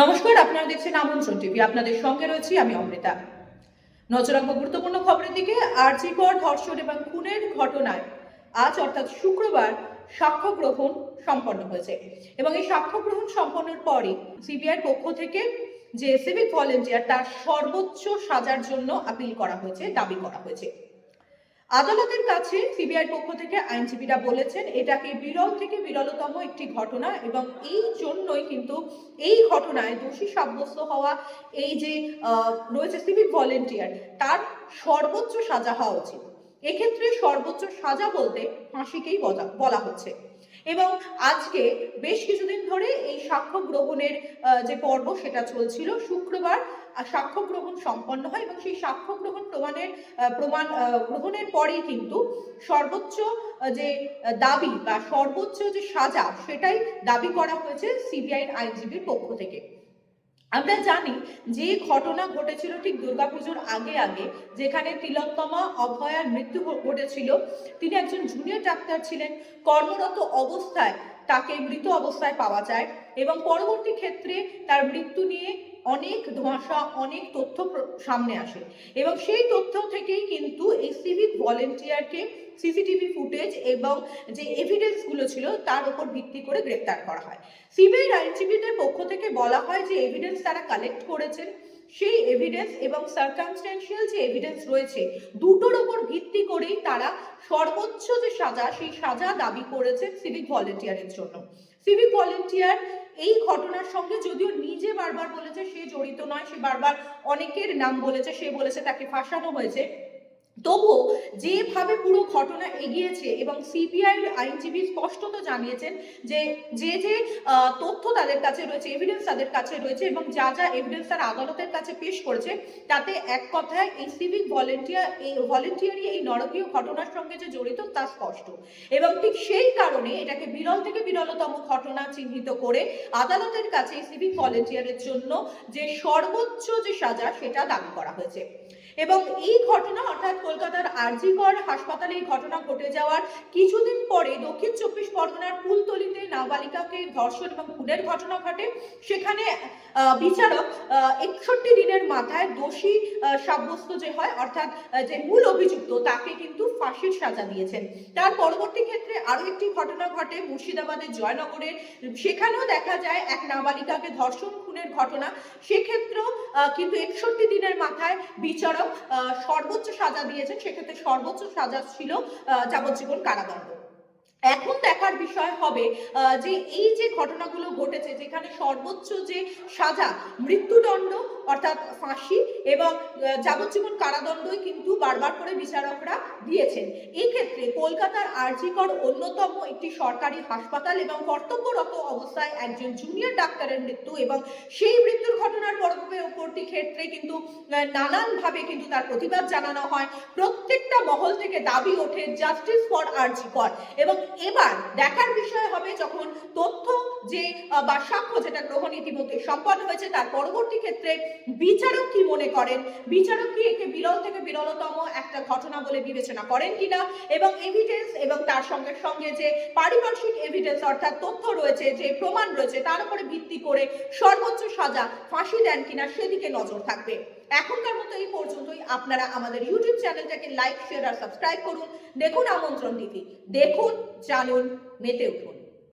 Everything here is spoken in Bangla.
নমস্কার, আপনারা দেখছেন আমন্ত্রণ টিভি। আপনাদের সঙ্গে রয়েছি আমি অমৃতা। নজর রাখব গুরুত্বপূর্ণ খবরের দিকে। আরজিকর, ধর্ষণ এবং খুনের ঘটনায় আজ, অর্থাৎ শুক্রবার সাক্ষ্য গ্রহণ সম্পন্ন হয়েছে। এবং এই সাক্ষ্য গ্রহণ সম্পন্নের পরই সিবিআইয়ের পক্ষ থেকে যে সিভিক ভলেন্টিয়ার, তার সর্বোচ্চ সাজার জন্য আপিল করা হয়েছে, দাবি করা হয়েছে। আদালতের কাছে সিবিআই পক্ষ থেকে আইনজীবীরা বলেছেন এটাকে বিরল থেকে বিরলতম একটি ঘটনা? এবং এই জন্যই কিন্তু এই ঘটনায় দোষী সাব্যস্ত হওয়া এই যে রয়েছে সিভিক ভলেন্টিয়ার, তার সর্বোচ্চ সাজা হওয়া উচিত। এক্ষেত্রে সর্বোচ্চ সাজা বলতে ফাঁসিকেই বলা হচ্ছে। এবং আজকে বেশ কিছুদিন ধরে এই সাক্ষ্য গ্রহণের যে পর্ব সেটা চলছিল শুক্রবার সাক্ষ্য গ্রহণ সম্পন্ন হয় এবং সেই সাক্ষ্য গ্রহণ প্রমাণের প্রমাণ গ্রহণের পরেই কিন্তু সর্বোচ্চ যে দাবি বা সর্বোচ্চ যে সাজা সেটাই দাবি করা হয়েছে সিবিআই আইনজীবীর পক্ষ থেকে। আমরা জানি যে ঘটনা ঘটেছিল ঠিক দুর্গাপুজোর আগে আগে, যেখানে তিলোত্তমা অভয়ার মৃত্যু ঘটেছিল। তিনি একজন জুনিয়র ডাক্তার ছিলেন। কর্মরত অবস্থায় তাকে মৃত অবস্থায় পাওয়া যায় এবং পরবর্তী ক্ষেত্রে তার মৃত্যু নিয়ে অনেক ধোঁয়াশা, অনেক তথ্য সামনে আসে। এবং সেই তথ্য থেকেই কিন্তু এই সিভিক ভলেন্টিয়ারকে সিসিটিভি ফুটেজ এবং যে এভিডেন্সগুলো ছিল তার উপর ভিত্তি করে গ্রেপ্তার করা হয়। সিবিআই আইনজীবীদের পক্ষ থেকে বলা হয় যে এভিডেন্স তারা কালেক্ট করেছেন। সেই এভিডেন্স এবং সার্কামস্টেন্সিয়াল যে এভিডেন্স রয়েছে, দুটোর ওপর ভিত্তি করেই তারা সর্বোচ্চ যে সাজা, সেই সাজা দাবি করেছেন সিভিক ভলেন্টিয়ারের জন্য। সিভিক ভলেন্টিয়ার এই ঘটনার সঙ্গে যদিও নিজে বারবার বলেছে, সে জড়িত নয়, সে বারবার অনেকের নাম বলেছে, সে বলেছে তাকে ফাঁসানো হয়েছে। তবুও যেভাবে পুরো ঘটনা এগিয়েছে এবং সিবিআই আইনজীবী স্পষ্টত জানিয়েছেন যে যে যে তথ্য তাদের কাছে রয়েছে এভিডেন্স তাদের কাছে রয়েছে এবং যা যা এভিডেন্স তারা আদালতের কাছে পেশ করেছে, তাতে এক কথায় এই সিভিক ভলেন্টিয়ার এই ভলেন্টিয়ারই এই নরকীয় ঘটনার সঙ্গে যে জড়িত তা স্পষ্ট। এবং ঠিক সেই কারণে এটাকে বিরল থেকে বিরলতম ঘটনা চিহ্নিত করে আদালতের কাছে এই সিভিক ভলেন্টিয়ারের জন্য যে সর্বোচ্চ যে সাজা সেটা দাবি করা হয়েছে। এবং এই ঘটনা, অর্থাৎ কলকাতার আরজিকর হাসপাতালে এই ঘটনা ঘটে যাওয়ার কিছুদিন পরে দক্ষিণ চব্বিশ পরগনার কুলতলিতে নাবালিকাকে ধর্ষণ এবং খুনের ঘটনা ঘটে। সেখানে বিচারক একষট্টি দিনের মাথায় দোষী সাব্যস্ত যে হয়, অর্থাৎ যে মূল অভিযুক্ত, তাকে কিন্তু ফাঁসির সাজা দিয়েছেন। তার পরবর্তী ক্ষেত্রে আরও একটি ঘটনা ঘটে মুর্শিদাবাদের জয়নগরে। সেখানেও দেখা যায় এক নাবালিকাকে ধর্ষণ, খুনের ঘটনা। সেক্ষেত্রেও কিন্তু একষট্টি দিনের মাথায় বিচারক সর্বোচ্চ সাজা দিয়েছেন। সেক্ষেত্রে সর্বোচ্চ সাজা ছিল যাবজ্জীবন কারাদণ্ড। এখন দেখার বিষয় হবে যে এই যে ঘটনাগুলো ঘটেছে, যেখানে সর্বোচ্চ যে সাজা, মৃত্যুদণ্ড, অর্থাৎ ফাঁসি এবং যাবজ্জীবন কারাদণ্ডই কিন্তু বারবার করে বিচারকরা দিয়েছেন। এই ক্ষেত্রে কলকাতার আরজিকর অন্যতম একটি সরকারি হাসপাতাল এবং কর্তব্যরত অবস্থায় একজন জুনিয়র ডাক্তারের মৃত্যু এবং সেই মৃত্যুর ঘটনার পরবর্তী ক্ষেত্রে কিন্তু নানানভাবে কিন্তু তার প্রতিবাদ জানানো হয়। প্রত্যেকটা মহল থেকে দাবি ওঠে জাস্টিস ফর আরজিকর এবং এবার দেখার বিষয় হবে যখন তথ্য যে বা সাক্ষ্য যেটা গ্রহণ ইতিমধ্যে সম্পন্ন হয়েছে, তার পরবর্তী ক্ষেত্রে বিচারক কি মনে করেন? বিচারক কি একে বিরল থেকে বিরলতম একটা ঘটনা বলে বিবেচনা করেন কিনা? এবং এভিডেন্স এবং তার সঙ্গে সঙ্গে যে পারিপার্শ্বিক এভিডেন্স অর্থাৎ তথ্য রয়েছে, যে প্রমাণ রয়েছে, তার উপরে ভিত্তি করে সর্বোচ্চ সাজা ফাঁসি দেন কিনা সেদিকে নজর থাকবে। এখনকার মতো এই পর্যন্তই আপনারা আমাদের ইউটিউব চ্যানেলটাকে লাইক শেয়ার আর সাবস্ক্রাইব করুন। দেখুন আমন্ত্রণ টিভি দেখুন, জানুন, মেতে উঠুন।